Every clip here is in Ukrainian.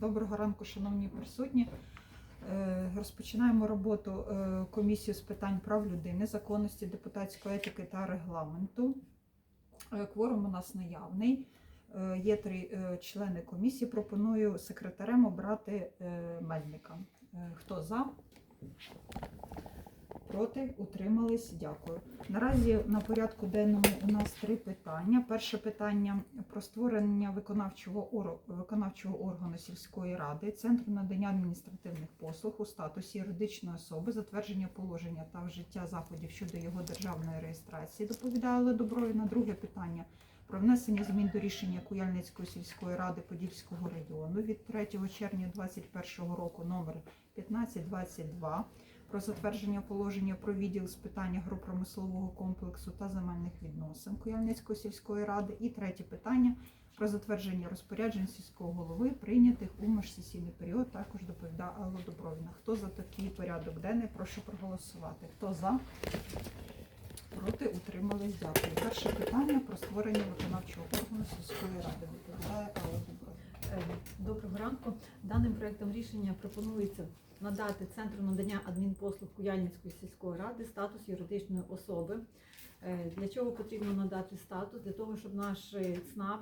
Доброго ранку, шановні присутні. Е, Розпочинаємо роботу е, комісії з питань прав людини, законності, депутатської етики та регламенту. Е, Кворум у нас наявний. Є три члени комісії. Пропоную секретарем обрати Мельника. Хто за? Проти? Утримались? Дякую. Наразі на порядку денному у нас три питання. Перше питання про створення виконавчого, виконавчого органу сільської ради, центру надання адміністративних послуг у статусі юридичної особи, затвердження положення та вжиття заходів щодо його державної реєстрації. Доповідала Добровіна. Друге питання про внесення змін до рішення Куяльницької сільської ради Подільського району від 3 червня 2021 року номер 1522 про затвердження положення про відділ з питань агропромислового комплексу та земельних відносин Куяльницької сільської ради. І третє питання про затвердження розпоряджень сільського голови, прийнятих у міжсесійний період. Також доповідає Алла Добровіна. Хто за такий порядок денний? Прошу проголосувати. Хто за? Проти утримались. Дякую. Перше питання про створення виконавчого органу сільської ради. Доповідає Алла Е, Доброго ранку. Даним проектом рішення пропонується надати Центру надання адмінпослуг Куяльницької сільської ради статус юридичної особи. Е, Для чого потрібно надати статус? Для того, щоб наш е, ЦНАП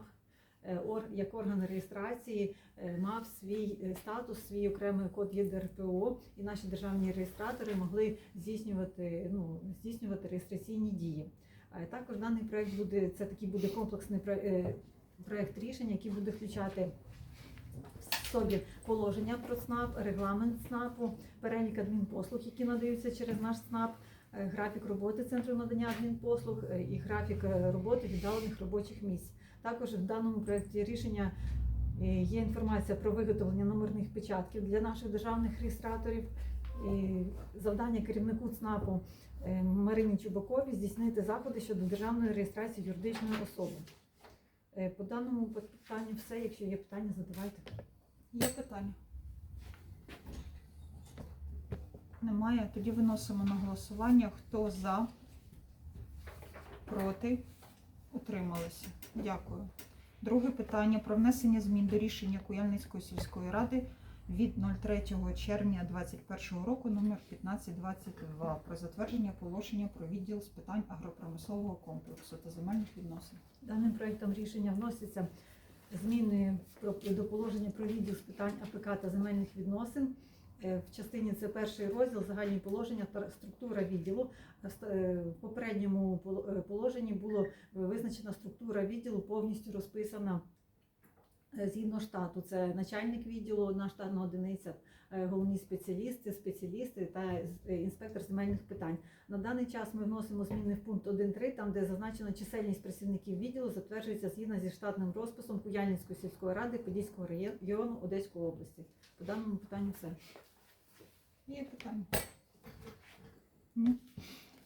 е, як орган реєстрації мав свій статус, свій окремий код ЄДРПО, і наші державні реєстратори могли здійснювати, ну, здійснювати реєстраційні дії. Також даний проект буде це такий буде комплексний проект рішення, який буде включати собі положення про ЦНАП, регламент ЦНАПу, перелік адмінпослуг, які надаються через наш ЦНАП, е, графік роботи центру надання адмінпослуг е, і графік е, роботи віддалених робочих місць. Також в даному проєкті рішення є інформація про виготовлення номерних печатків для наших державних реєстраторів. І завдання керівнику ЦНАПу Марині Чубакові здійснити заходи щодо державної реєстрації юридичної особи. По даному питанню все. Якщо є питання, задавайте. Є питання? Немає. Тоді виносимо на голосування. Хто за? Проти? Утрималися. Дякую. Друге питання про внесення змін до рішення Куяльницької сільської ради від 03 червня 2021 року номер 1522 про затвердження положення про відділ з питань агропромислового комплексу та земельних відносин. Даним проектом рішення вносяться зміни до положення про відділ з питань АПК та земельних відносин. Е, В частині це перший розділ загальні положення та структура відділу. Е, е, В попередньому положенні було визначена структура відділу, повністю розписана згідно штату. Це начальник відділу, одна штатна одиниця, е, головні спеціалісти, спеціалісти та е, інспектор земельних питань. На даний час ми вносимо зміни в пункт 1.3, там де зазначено чисельність працівників відділу затверджується згідно зі штатним розписом Куяльницької сільської ради Подільського району Одеської області. По даному питанню все. Є питання?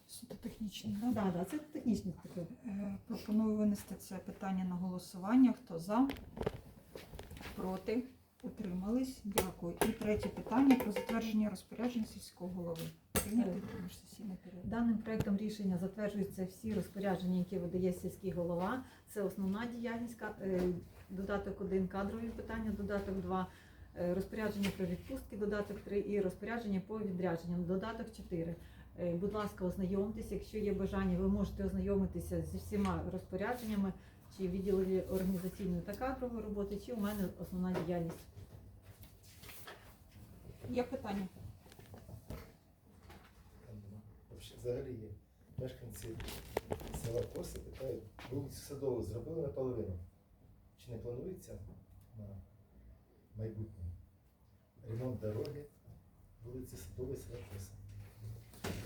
Суто технічні, так? Да, да, це технічне таке. Е, Пропоную винести це питання на голосування. Хто за? Проти? Утримались? Дякую. І третє питання про затвердження розпоряджень сільського голови. Прийняти. Даним проектом рішення затверджуються всі розпорядження, які видає сільський голова. Це основна діяльність, е, додаток 1, кадрові питання, додаток 2, е, розпорядження про відпустки, додаток 3 і розпорядження по відрядженням, додаток 4. Е, Будь ласка, ознайомтеся. Якщо є бажання, ви можете ознайомитися зі всіма розпорядженнями, чи відділі організаційної та кадрової роботи, чи у мене основна діяльність. Є питання? Взагалі є. Мешканці села Коси питають, вулицю Садову зробили наполовину. Чи не планується на майбутнє ремонт дороги вулиці Садової села Коси?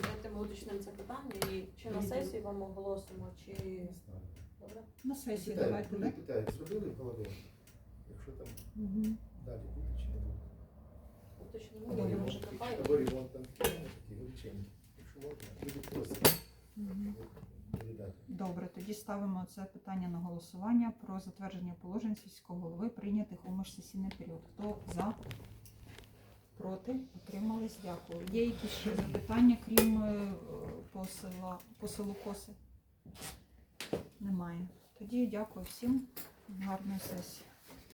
Давайте ми уточнимо це питання і чи на сесії вам оголосимо, чи Не знаю. Добре? На сесії Питають, давайте, люди так? питають, зробили половину. Якщо там Угу. далі буде чи не буде. Або може або ремонт там ну, такий. Якщо можна, люди просять передати. Добре, тоді ставимо це питання на голосування про затвердження положень сільського голови, прийнятих у міжсесійний період. Хто за? Проти? Утримались? Дякую. Є якісь ще запитання, крім е, по, села, по селу Коси? Немає. Тоді дякую всім. Гарної сесії.